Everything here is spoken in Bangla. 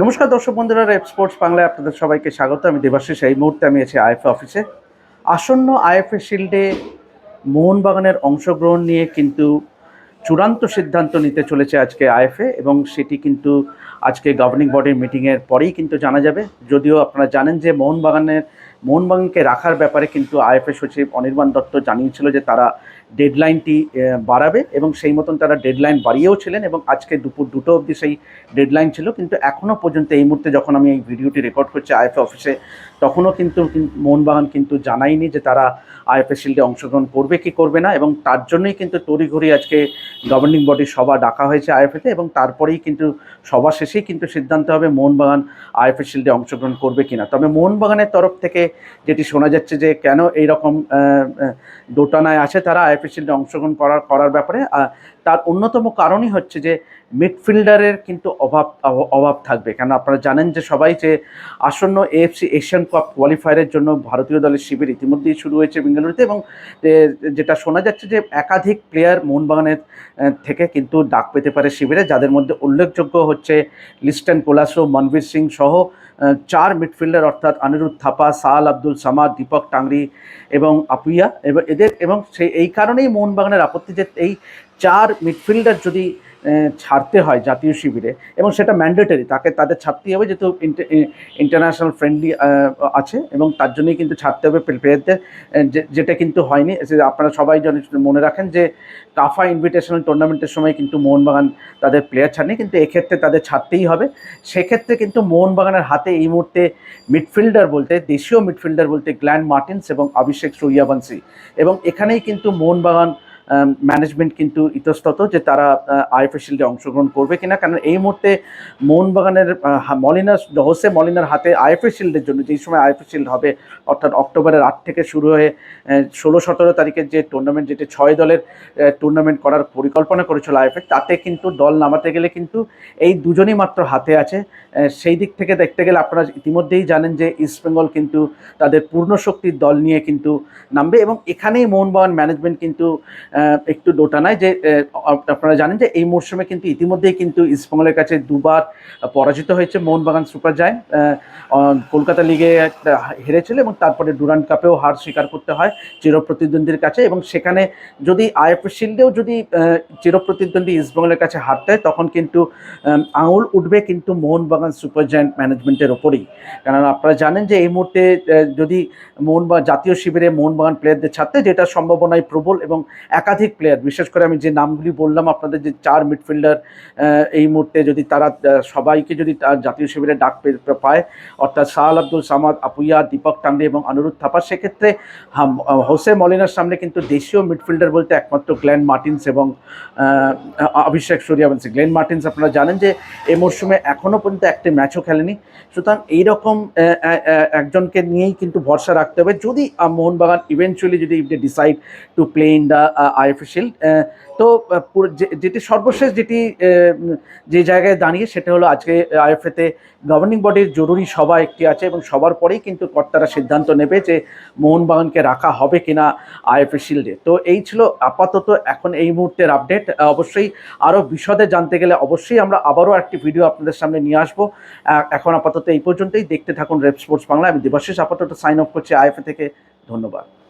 নমস্কার দর্শক বন্ধুরা রেপ স্পোর্টস বাংলায় আপনাদের সবাইকে স্বাগত। আমি দেবাশিস, এই মুহূর্তে আমি আছি আইএফএ অফিসে আসন্ন আইএফএ শিল্ডে মোহনবাগানের অংশগ্রহণ নিয়ে কিন্তু চূড়ান্ত সিদ্ধান্ত নিতে চলেছে আজকে আইএফএ এবং সেটি কিন্তু আজকে গভর্নিং বডির মিটিংয়ের পরেই কিন্তু জানা যাবে। যদিও আপনারা জানেন যে মোহনবাগানের, মোহনবাগানকে রাখার ব্যাপারে কিন্তু আইএফএ সচিব অনির্বাণ দত্ত জানিয়েছিল যে তারা ডেডলাইনটি বাড়াবে এবং সেই মতন তারা ডেডলাইন বাড়িয়েও ছিলেন এবং আজকে দুপুর দুটো অবধি সেই ডেডলাইন ছিল। কিন্তু এখনও পর্যন্ত এই মুহূর্তে যখন আমি এই ভিডিওটি রেকর্ড করছি আইএফএ অফিসে তখনও কিন্তু মোহনবাগান কিন্তু জানায়নি যে তারা আইএফএ শিল্ডে অংশগ্রহণ করবে কি করবে না এবং তার জন্যই কিন্তু তড়িঘড়ি আজকে গভর্নিং বডির সভা ডাকা হয়েছে আইএফএতে এবং তারপরেই কিন্তু সভা শেষেই কিন্তু সিদ্ধান্ত হবে মোহনবাগান আইএফএ শিল্ডে অংশগ্রহণ করবে কিনা তবে মোহনবাগানের তরফ থেকে যেটি শোনা যাচ্ছে যে কেন এইরকম দোটানায় আছে তারা আইএফএ শিল্ডে অংশগ্রহণ করার করার ব্যাপারে তার অন্যতম কারণই হচ্ছে যে মিডফিল্ডারের কিন্তু অভাব অভাব থাকবে। কেন আপনারা জানেন যে সবাই যে আসন্ন এএফসি এশিয়ান কাপ কোয়ালিফায়ারের জন্য ভারতীয় দলের শিবির ইতিমধ্যেই শুরু হয়েছে বেঙ্গালুরুতে এবং যেটা শোনা যাচ্ছে যে একাধিক প্লেয়ার মোহনবাগানের থেকে কিন্তু ডাক পেতে পারে শিবিরে, যাদের মধ্যে উল্লেখযোগ্য হচ্ছে লিস্টন কোলাসো, মনবীর সিং সহ চার মিডফিল্ডার অর্থাৎ অনিরুদ্ধ থাপা সাল আব্দুল সামাদ, দীপক টাংরি এবং আপুইয়া। এবং, এদের এবং সেই এই কারণেই মোহনবাগানের আপত্তি যে এই চার মিডফিল্ডার যদি ছাড়তে হয় জাতীয় শিবিরে, এবং সেটা ম্যান্ডেটরি তাকে তাদের ছাড়তেই হবে, যেহেতু ইন্টারন্যাশনাল ফ্রেন্ডলি আছে, এবং তার জন্যই কিন্তু ছাড়তে হবে প্লেয়ারদের যেটা কিন্তু হয়নি আপনারা সবাই যেন মনে রাখেন যে টাফা ইনভিটেশনাল টুর্নামেন্টের সময় কিন্তু মোহনবাগান তাদের প্লেয়ার ছাড়েনি, কিন্তু এক্ষেত্রে তাদের ছাড়তেই হবে। সেক্ষেত্রে কিন্তু মোহনবাগানের হাতে এই মুহূর্তে মিডফিল্ডার বলতে, দেশীয় মিডফিল্ডার বলতে গ্ল্যান মার্টিন্স এবং অভিষেক সূর্যাবংশী। এবং এখানেই কিন্তু মোহনবাগান ম্যানেজমেন্ট কিন্তু ইতস্তত যে তারা আইএফএ শিল্ডে অংশগ্রহণ করবে কিনা। কারণ এই মুহূর্তে মোহনবাগানের আহ, হা- মলিনা হোসে মলিনার হাতে আইএফএ শিল্ডের জন্য যেই সময় আইএফএ শিল্ড হবে অর্থাৎ অক্টোবরের আট থেকে শুরু হয়ে ষোলো সতেরো তারিখের যে টুর্নামেন্ট যেটি ছয় দলের টুর্নামেন্ট করার পরিকল্পনা করেছিল আইএফএ তাতে কিন্তু দল নামাতে গেলে কিন্তু এই দুজনই মাত্র হাতে আছে। সেই দিক থেকে দেখতে গেলে আপনারা ইতিমধ্যেই জানেন যে ইস্টবেঙ্গল কিন্তু তাদের পূর্ণ শক্তির দল নিয়ে কিন্তু নামবে এবং এখানেই মোহনবাগান ম্যানেজমেন্ট কিন্তু একটু ডোটা দোটানায় যে আপনারা জানেন যে এই মরশুমে কিন্তু ইতিমধ্যেই কিন্তু ইস্টবেঙ্গলের কাছে দুবার পরাজিত হয়েছে মোহনবাগান সুপার আহ, কলকাতা লিগে হেরেছিল এবং তারপরে ডুরান্ট কাপেও হার স্বীকার করতে হয় চিরপ্রতিদ্বন্দ্বীর কাছে এবং সেখানে যদি আইএফএ শিল্ডেও যদি চিরপ্রতিদ্বন্দ্বী ইস্টবেঙ্গলের কাছে হারতে হয় তখন কিন্তু আঙুল উঠবে কিন্তু মোহনবাগান সুপার জায়ান্ট ম্যানেজমেন্টের ওপরেই। কারণ আপনারা জানেন যে এই মুহূর্তে যদি মোহনবাগান জাতীয় শিবিরে মোহনবাগান প্লেয়ারদের ছাড়তে যেটা সম্ভাবনায় প্রবল এবং একাধিক প্লেয়ার বিশেষ করে আমি যে নামগুলি বললাম, আপনাদের যে চার মিডফিল্ডার এই মুহূর্তে যদি তারা সবাইকে যদি তার জাতীয় শিবিরে ডাক পায় অর্থাৎ সাহাল আব্দুল সামাদ, আপুইয়া, দীপক টান্ডে এবং অনুরোধ থাপা, সেক্ষেত্রে হোসে মলিনার সামনে কিন্তু দেশীয় মিডফিল্ডার বলতে একমাত্র গ্ল্যান মার্টিন্স এবং অভিষেক সূর্যবংশী গ্লেন মার্টিন্স আপনারা জানেন যে এই মরশুমে এখনও পর্যন্ত একটি ম্যাচও খেলেনি। সুতরাং এইরকম একজনকে নিয়েই কিন্তু ভরসা রাখতে হবে। যদি মোহনবাগান ইভেনচুয়ালি যদি if they decide to play in the IFA Shield তো যেটি সর্বশেষ যেটি যে জায়গায় দাঁড়িয়ে সেটা হলো আজকে আইএফএতে গভর্নিং বডির জরুরি সভা একটি আছে এবং সবার পরেই কিন্তু কর্তারা সিদ্ধান্ত নেবে যে মোহনবাগানকে রাখা হবে কিনা আইএফএ শিল্ডে তো এই ছিল আপাতত এখন এই মুহূর্তের আপডেট অবশ্যই আরও বিশদে জানতে গেলে অবশ্যই আমরা আবারও একটি ভিডিও আপনাদের সামনে নিয়ে আসব। এখন আপাতত এই পর্যন্তই। দেখতে থাকুন রেপ স্পোর্টস বাংলা। আমি দেবাশিস আপাতত সাইন অফ করছি আইএফএ থেকে। ধন্যবাদ।